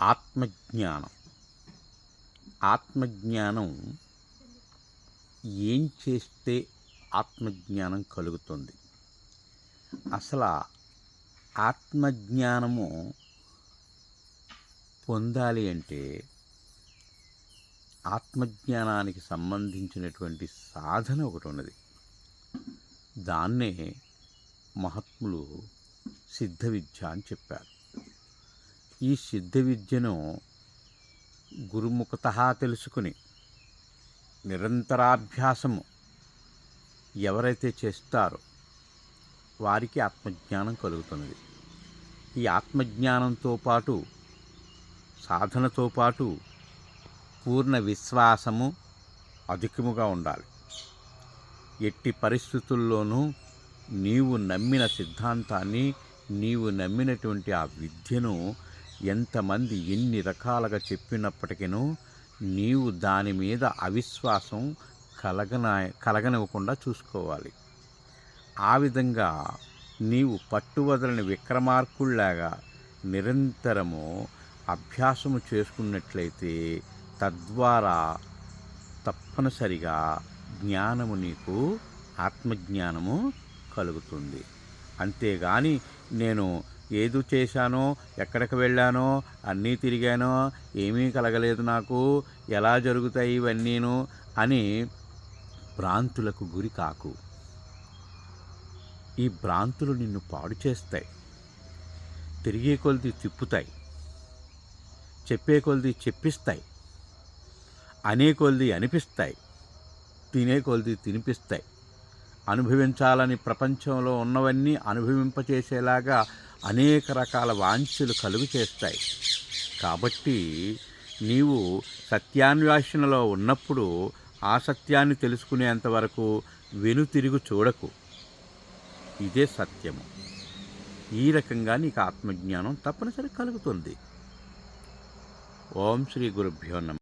ఆత్మజ్ఞానం. ఆత్మజ్ఞానం ఏం చేస్తే ఆత్మజ్ఞానం కలుగుతుంది? అసలు ఆత్మజ్ఞానము పొందాలి అంటే ఆత్మజ్ఞానానికి సంబంధించినటువంటి సాధన ఒకటి ఉన్నది దాన్నే మహాత్ములు సిద్ధ విద్య అని చెప్పారు. ఈ సిద్ధ విద్యను గురుముఖత తెలుసుకుని నిరంతరాభ్యాసము ఎవరైతే చేస్తారో వారికి ఆత్మజ్ఞానం కలుగుతున్నది. ఈ ఆత్మజ్ఞానంతో పాటు సాధనతో పాటు పూర్ణ విశ్వాసము అధికముగా ఉండాలి. ఎట్టి పరిస్థితుల్లోనూ నీవు నమ్మిన సిద్ధాంతాన్ని నీవు నమ్మినటువంటి ఆ విద్యను ఎంతమంది ఎన్ని రకాలుగా చెప్పినప్పటికీనూ నీవు దాని మీద అవిశ్వాసం కలగన కలగనివ్వకుండా చూసుకోవాలి. ఆ విధంగా నీవు పట్టువదలని విక్రమార్కుల్లాగా నిరంతరము అభ్యాసము చేసుకున్నట్లయితే తద్వారా తప్పనిసరిగా జ్ఞానము నీకు ఆత్మజ్ఞానము కలుగుతుంది. అంతేగాని నేను ఏది చేశానో ఎక్కడికి వెళ్ళానో అన్నీ తిరిగానో ఏమీ కలగలేదు నాకు ఎలా జరుగుతాయి ఇవన్నీను అని భ్రాంతులకు గురి కాకు. ఈ భ్రాంతులు నిన్ను పాడు చేస్తాయి. తిరిగే కొలది తిప్పుతాయి. చెప్పే కొలది చెప్పిస్తాయి. అనే కొలది అనిపిస్తాయి. తినే కొలిది తినిపిస్తాయి. అనుభవించాలని ప్రపంచంలో ఉన్నవన్నీ అనుభవింపచేసేలాగా అనేక రకాల వాంఛలు కలుగు చేస్తాయి. కాబట్టి నీవు సత్యాన్వేషణలో ఉన్నప్పుడు ఆ సత్యాన్ని తెలుసుకునేంతవరకు వెనుతిరుగు చూడకు. ఇదే సత్యము. ఈ రకంగా నీకు ఆత్మజ్ఞానం తప్పనిసరి కలుగుతుంది. ఓం శ్రీ గురుభ్యో నమ.